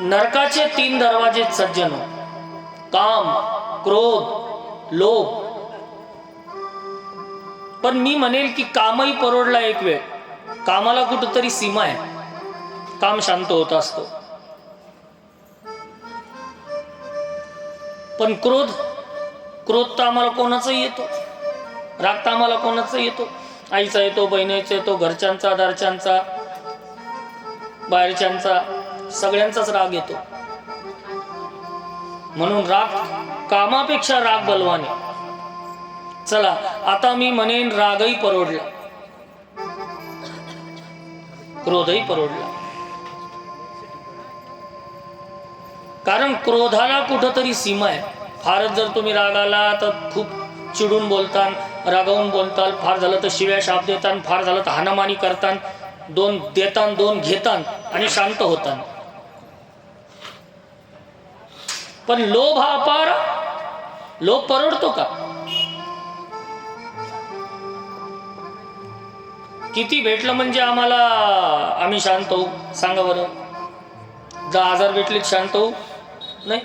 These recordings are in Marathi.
नरकाचे तीन दरवाजे सज्जन काम क्रोध लोभ. पण मी म्हणेल की कामही परवडला एक वेळ. कामाला कुठंतरी सीमा आहे. काम शांत होत असतो. पण क्रोध क्रोध तर आम्हाला कोणाचाही येतो. राग तर आम्हाला कोणाचा येतो. आईचा येतो बहिणीचा येतो घरच्यांचा दारच्यांचा बाहेरच्यांचा. सगळ्यांचाच राग येतो. म्हणून राग कामापेक्षा राग बलवाने चला आता मी म्हणेन रागही परवडला. क्रोधही परवडला. कारण क्रोधाला कुठंतरी सीमा आहे. फारच जर तुम्ही रागाला तर खूप चिडून बोलतान रागावून बोलताल फार झालं तर शिव्या शाप देतान फार झालं तर हानामानी करतान दोन देतान दोन घेतान आणि शांत होतान. पण लोभ हा अपार. लोभ परवडतो का? किती भेटलं म्हणजे आम्हाला? आम्ही शांत होऊ. सांगा बरं. दहा हजार भेटले शांत होऊ? नाही.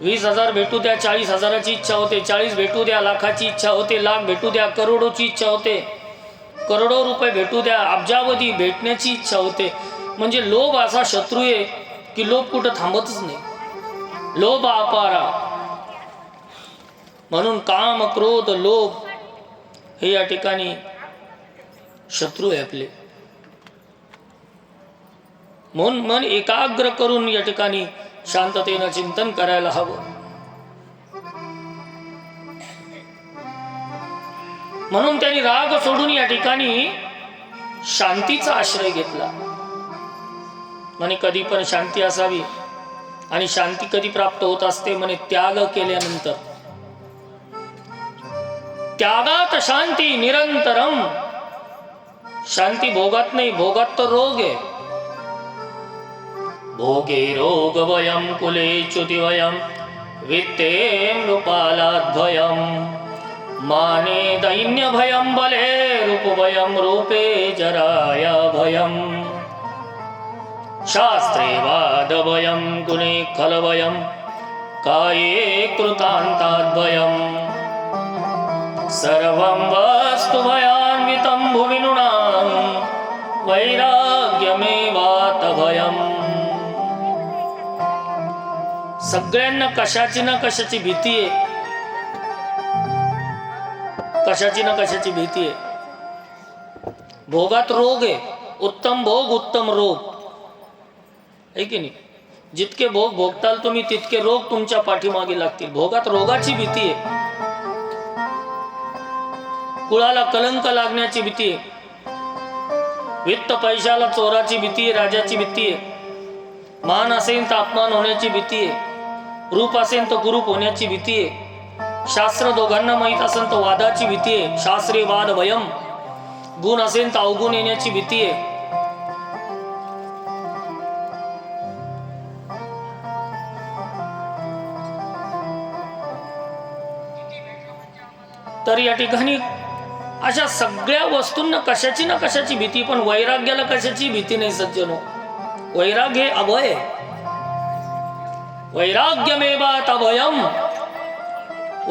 वीस हजार भेटू द्या चाळीस हजाराची इच्छा होते. चाळीस भेटू द्या लाखाची इच्छा होते. लाख भेटू द्या करोडोची इच्छा होते. करोडो रुपये भेटू द्या अब्जावधी भेटण्याची इच्छा होते. म्हणजे लोभ असा शत्रू आहे की लोभ कुठं थांबतच नाही. लोभ अपारा म्हणून काम क्रोध लोभ हे या ठिकाणी शत्रू आहे आपले. म्हणून मन एकाग्र करून या ठिकाणी शांततेनं चिंतन करायला हवं. म्हणून त्यांनी राग सोडून या ठिकाणी शांतीचा आश्रय घेतला. म्हणे कधी पण शांती असावी. आणि शांती कधी प्राप्त होत असते म्हणे त्याग केल्यानंतर. त्यागात शांती निरंतरम. शांती भोगात नाही भोगात तर रोग आहे. भोगे रोग वयम कुले च्युती वयम वित्ते नृपालाद्वयम माने दैन्य भयम बले रूप भयम रूपे जराया भयम. शास्त्रे वा भयम गुणे खल भयम काये कृतांताद्भयम सर्वं वस्तु भयान्वितं भुविनुणां वैराग्यमेवातभयम् सगळ्यांना कशाची ना कशाची भीती आहे. कशाची ना कशाची भीती आहे. भोगात रोग आहे. उत्तम भोग उत्तम रोग. आहे की नाही? जितके भोग भोगताल तुम्ही तितके रोग तुमच्या पाठीमागे लागतील. भोगात रोगाची भीती आहे. कुळाला कलंक लागण्याची भीती आहे. वित्त पैशाला चोराची भीती आहे राजाची भीती आहे. मान असेल तर अपमान होण्याची भीती आहे. रूप असेल तर कुरूप होण्याची भीती आहे. शास्त्र दोघांना माहीत असेल तर वादाची भीती आहे. शास्त्रीय वाद भयम गुण असेल तर अवगुण येण्याची भीती आहे. तर या ठिकाणी अशा सगळ्या वस्तूंना कशाची ना कशाची भीती पण वैराग्याला कशाची भीती नाही सज्जनो. वैराग्य हे अभय. आहे. वैराग्यमेवात अभयम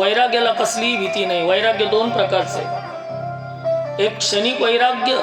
वैराग्याला कसलीही भीती नाही. वैराग्य दोन प्रकारचे. एक क्षणिक वैराग्य